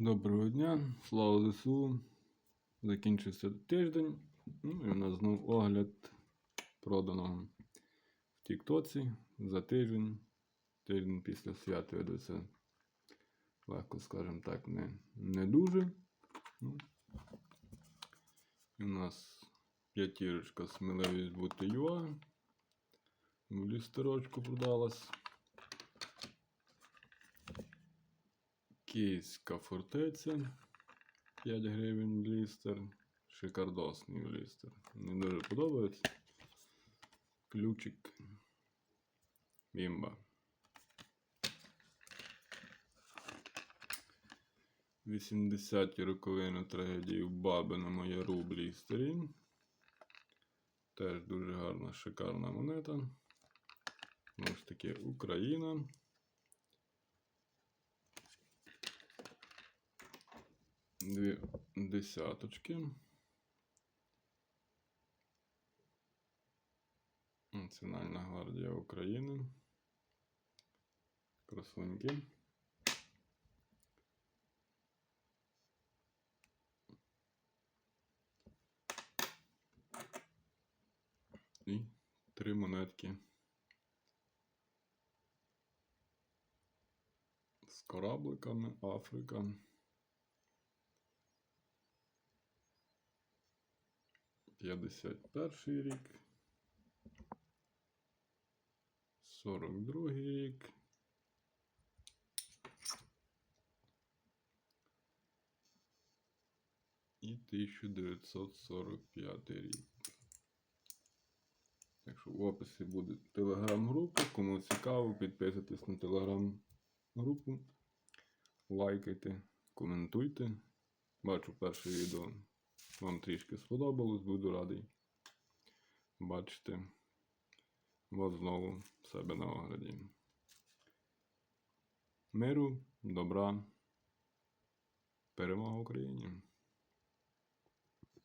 Доброго дня, слава ЗСУ. Закінчився тиждень. Ну і в нас знов огляд проданого в Тіктоці за тиждень. Тиждень після свят видався, легко скажемо так, не, не дуже. Ну, і у нас п'ятірочка сміливість бути юа. В лістерочку продалась. Київська фортеця 5 гривень блістер. Шикардосний блістер. Мені дуже подобається. Ключик. Бімба. 80-ті роковини трагедії в Бабиному Яру блістері. Теж дуже гарна, шикарна монета. Знову ж таки, Україна. Дві десяточки. Національна гвардія України. Красуньки. І три монетки. З корабликами Африка. П'ятдесят перший рік. Сорок другий рік. І 1945 рік. Так що в описі буде телеграм-група. Кому цікаво, підписуйтесь на телеграм-групу. Лайкайте, коментуйте. Бачу перше відео. Вам трішки сподобалось, буду радий бачити вас знову в себе на огляді. Миру, добра, перемога Україні!